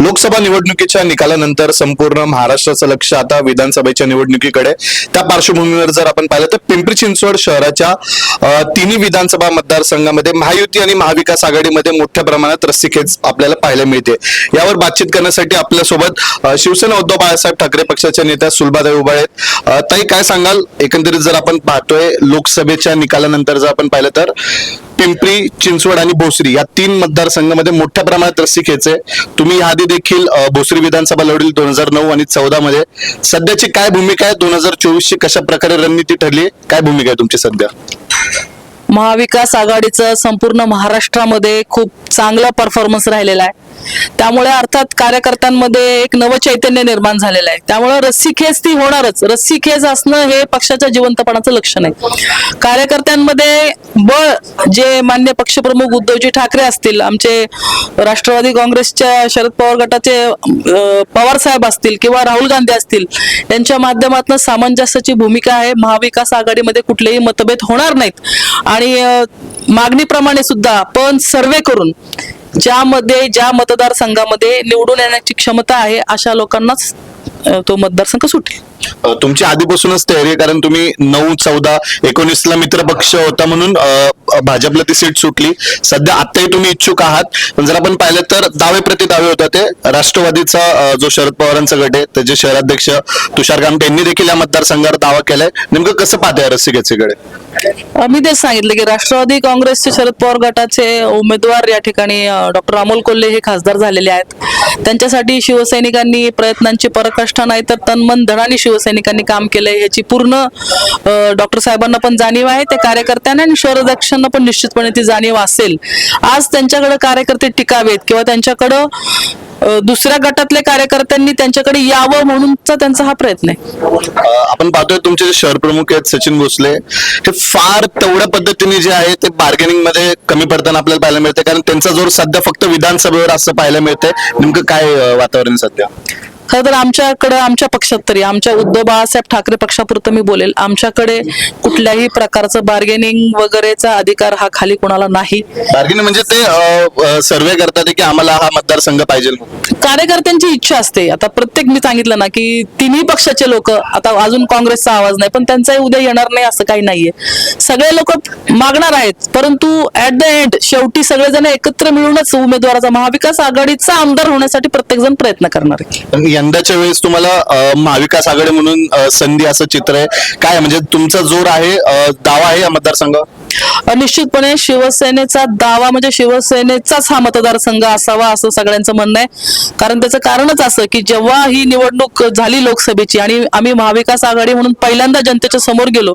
लोकसभा निवडणुकीच्या निकालानंतर संपूर्ण महाराष्ट्राचं लक्ष आता विधानसभेच्या निवडणुकीकडे. त्या पार्श्वभूमीवर जर आपण पाहिलं तर पिंपरी चिंचवड शहराच्या तिन्ही विधानसभा मतदारसंघामध्ये महायुती आणि महाविकास आघाडीमध्ये मोठ्या प्रमाणात रस्सीखेच आपल्याला पाहायला मिळते. यावर बातचीत करण्यासाठी आपल्यासोबत शिवसेना उद्धव बाळासाहेब ठाकरे पक्षाच्या नेत्या सुलभाताई उभा आहेत. ताई काय सांगाल? एकंदरीत जर आपण पाहतोय लोकसभेच्या निकालानंतर जर आपण पाहिलं तर पिंपरी चिंचवड आणि भोसरी या तीन मतदारसंघामध्ये मोठ्या प्रमाणात रस्सीखेच आहे तुम्ही याआधी देखील भोसरी विधानसभा लढवली दोन हजार नऊ आणि चौदा मध्ये सध्याची काय भूमिका आहे? दोन हजार चोवीस ची कशा प्रकारे रणनीती ठरली काय भूमिका आहे तुमची सध्या? महाविकास आघाडीचं संपूर्ण महाराष्ट्रामध्ये खूप चांगला परफॉर्मन्स राहिलेला आहे. त्यामुळे अर्थात कार्यकर्त्यांमध्ये एक नवचैतन्य निर्माण झालेलं आहे. त्यामुळे रस्सीखेच ती होणारच. रस्सीखेच असणं हे पक्षाच्या जिवंतपणाचं लक्षण आहे. कार्यकर्त्यांमध्ये बळ जे मान्य पक्षप्रमुख उद्धवजी ठाकरे असतील आमचे राष्ट्रवादी काँग्रेसच्या शरद पवार गटाचे पवार साहेब असतील किंवा राहुल गांधी असतील यांच्या माध्यमातून सामंजस्याची भूमिका आहे. महाविकास आघाडीमध्ये कुठलेही मतभेद होणार नाहीत. आणि मागणीप्रमाणे सुद्धा पण सर्वे करून ज्यामध्ये ज्या मतदारसंघामध्ये निवडून येण्याची क्षमता आहे अशा लोकांनाच तो मतदारसंघ सुटेल. तुमची आधीपासूनच तयारी आहे कारण तुम्ही नऊ चौदा एकोणीसला मित्र पक्ष होता म्हणून भाजपला ती सीट सुटली. सध्या आताही तुम्ही इच्छुक आहात पण जर आपण पाहिलं तर दावे प्रति दावे होता ते. राष्ट्रवादीचा जो शरद पवारांचा गट आहे त्याचे शहराध्यक्ष तुषार कामटे यांनी देखील या मतदारसंघावर दावा केलाय. नेमकं कसं पाहताय गडे मी तेच सांगितलं की राष्ट्रवादी काँग्रेसचे शरद पवार गटाचे उमेदवार या ठिकाणी डॉक्टर अमोल कोल्हे हे खासदार झालेले आहेत. त्यांच्यासाठी शिवसैनिकांनी प्रयत्नांची पराकाष्ठा नाही तर तनमन धनाने शिवसैनिकांनी काम केलंय याची पूर्ण डॉक्टर साहेबांना पण जाणीव आहे त्या कार्यकर्त्यांना आणि शहराध्यक्षांना पण निश्चितपणे ती जाणीव असेल. आज त्यांच्याकडे कार्यकर्ते टिकावेत किंवा त्यांच्याकडं दुसऱ्या गटातल्या कार्यकर्त्यांनी त्यांच्याकडे यावं म्हणूनचा त्यांचा हा प्रयत्न आहे. आपण पाहतोय तुमचे जे शहर प्रमुख आहेत सचिन भोसले हे फार तेवढ्या पद्धतीने जे आहे ते बार्गेनिंगमध्ये कमी पडताना आपल्याला पाहायला मिळते कारण त्यांचा जोर सध्या फक्त विधानसभेवर असं पाहायला मिळतंय. नेमकं काय वातावरण आहे सध्या? खरं तर आमच्याकडे आमच्या पक्षात तरी आमच्या उद्धव बाळासाहेब ठाकरे पक्षापुरतं मी बोलेल. आमच्याकडे कुठल्याही प्रकारचं बार्गेनिंग वगैरेचा अधिकार हा खाली कोणाला नाही. बार्गेनिंग म्हणजे ते सर्वे करतात की आम्हाला हा मतदारसंघ पाहिजे कार्यकर्त्यांची इच्छा असते. आता प्रत्येक मी सांगितलं ना की तिन्ही पक्षाचे लोक आता अजून काँग्रेसचा आवाज नाही पण त्यांचाही उद्या येणार नाही असं काही नाहीये. सगळे लोक मागणार आहेत परंतु ऍट द एंड शेवटी सगळेजण एकत्र मिळूनच उमेदवाराचा महाविकास आघाडीचा आमदार होण्यासाठी प्रत्येक जण प्रयत्न करणार आहे यंदाच्या वेळेस तुम्हाला महाविकास आघाडी म्हणून संधी असं चित्र आहे. काय म्हणजे तुमचा जोर आहे दावा आहे या मतदारसंघ निश्चितपणे शिवसेनेचा दावा म्हणजे शिवसेनेचाच हा मतदारसंघ असावा असं सगळ्यांचं म्हणणं आहे. कारण त्याचं कारणच असं की जेव्हा ही निवडणूक झाली लोकसभेची आणि आम्ही महाविकास आघाडी म्हणून पहिल्यांदा जनतेच्या समोर गेलो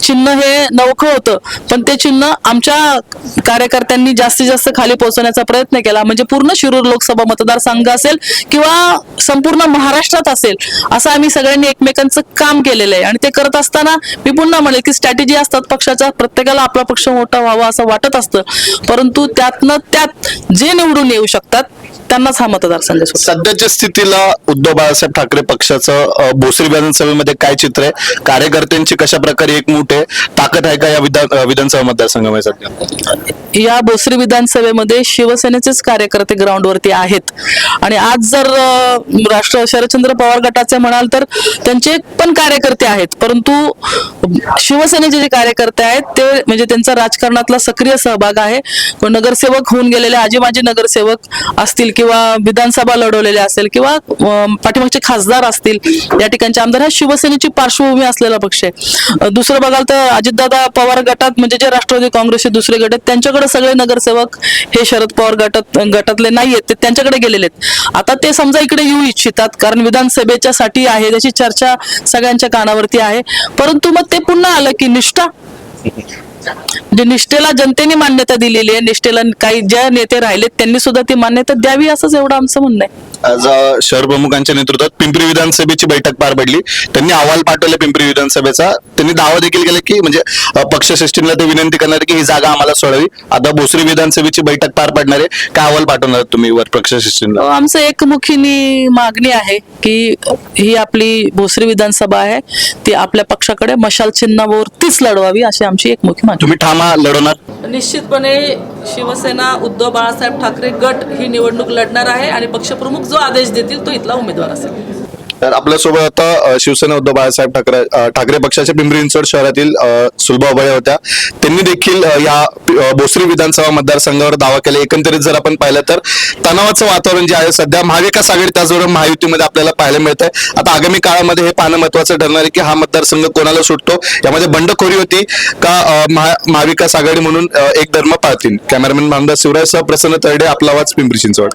चिन्ह हे नवखं होतं. पण ते चिन्ह आमच्या कार्यकर्त्यांनी जास्तीत जास्त खाली पोहोचवण्याचा प्रयत्न केला. म्हणजे पूर्ण शिरूर लोकसभा मतदारसंघ असेल किंवा संपूर्ण महाराष्ट्रात असेल असं आम्ही सगळ्यांनी एकमेकांचं काम केलेलं आहे. आणि ते करत असताना मी पुन्हा म्हणेल की स्ट्रॅटेजी असतात पक्षाच्या प्रत्येकाला आपला पक्ष मोठा व्हावा असं वाटत असतं. परंतु त्यातनं त्यात जे निवडून येऊ शकतात त्यांनाच हा मतदारसंघ. सध्याच्या स्थितीला उद्धव बाळासाहेब ठाकरे पक्षाचं भोसरी विधानसभेमध्ये काय चित्र आहे? कार्यकर्त्यांची कशा प्रकारे एकमूट आहे? ताकद आहे का या विधान विधानसभा मतदारसंघामध्ये? सध्या या भोसरी विधानसभेमध्ये शिवसेनेचेच कार्यकर्ते ग्राउंडवरती आहेत. आणि आज जर राष्ट्र शरदचंद्र पवार गटाचे म्हणाल तर त्यांचे पण कार्यकर्ते आहेत. परंतु शिवसेनेचे जे कार्यकर्ते आहेत ते म्हणजे त्यांचा राजकारणातला सक्रिय सहभाग आहे. नगरसेवक होऊन गेलेले आजी माजी नगरसेवक असतील किंवा विधानसभा लढवलेले असेल किंवा पाठीमागचे खासदार असतील या ठिकाणचे आमदार हा शिवसेनेची पार्श्वभूमी असलेला पक्ष आहे. दुसरं बघाल तर अजितदादा पवार गटात म्हणजे जे राष्ट्रवादी काँग्रेसचे दुसरे गट आहेत त्यांच्याकडे सगळे नगरसेवक हे शरद पवार गटात गटातले नाही आहेत ते त्यांच्याकडे गेलेले आहेत. आता ते समजा इकडे येऊ इच्छितात कारण विधानसभेच्या साठी आहे त्याची चर्चा सगळ्यांच्या कानावरती आहे. परंतु मग ते पुन्हा आलं की निष्ठा? जे निष्ठेला जनतेने मान्यता दिलेली आहे. निष्ठेला काही ज्या नेते राहिलेत त्यांनी सुद्धा ती मान्यता द्यावी असंच एवढं आमचं म्हणणं आहे. आज शहर प्रमुखांच्या नेतृत्वात पिंपरी विधानसभेची बैठक पार पडली. त्यांनी अहवाल पाठवले पिंपरी विधानसभेचा. त्यांनी दावा देखील केला की म्हणजे पक्षश्रेष्ठींना ते विनंती करणार की ही जागा आम्हाला सोडावी. आता भोसरी विधानसभेची बैठक पार पडणार आहे. काय अहवाल पाठवणार तुम्ही वर पक्षश्रेष्ठींना? आमचं एकमुखीनी मागणी आहे की ही आपली भोसरी विधानसभा आहे ती आपल्या पक्षाकडे मशाल चिन्हावरतीच लढवावी अशी आमची एकमुखी मागणी तुम्ही ठामा लढवणार? निश्चितपणे शिवसेना उद्धव बाळासाहेब ठाकरे गट ही निवडणूक लढणार आहे आणि पक्षप्रमुख जो आदेश देतील तो इथला उमेदवार असेल. तर आपल्यासोबत आता शिवसेना उद्धव बाळासाहेब ठाकरे ठाकरे पक्षाच्या पिंपरी चिंचवड शहरातील सुलभा अभय होत्या. त्यांनी देखील या भोसरी विधानसभा मतदारसंघावर दावा केला. एकंदरीत जर आपण पाहिलं तर तणावाचं वातावरण जे आहे सध्या महाविकास आघाडी त्याचबरोबर महायुतीमध्ये आपल्याला पाहायला मिळत आहे आता आगामी काळामध्ये हे पाहणं महत्वाचं ठरणार आहे की हा मतदारसंघ कोणाला सुटतो? यामध्ये बंडखोरी होती का महाविकास आघाडी म्हणून एक धर्म पाळतील? कॅमेरामॅन मामदार शिवराज सह प्रसन्न तरडे आपला आवाज पिंपरी चिंचवड.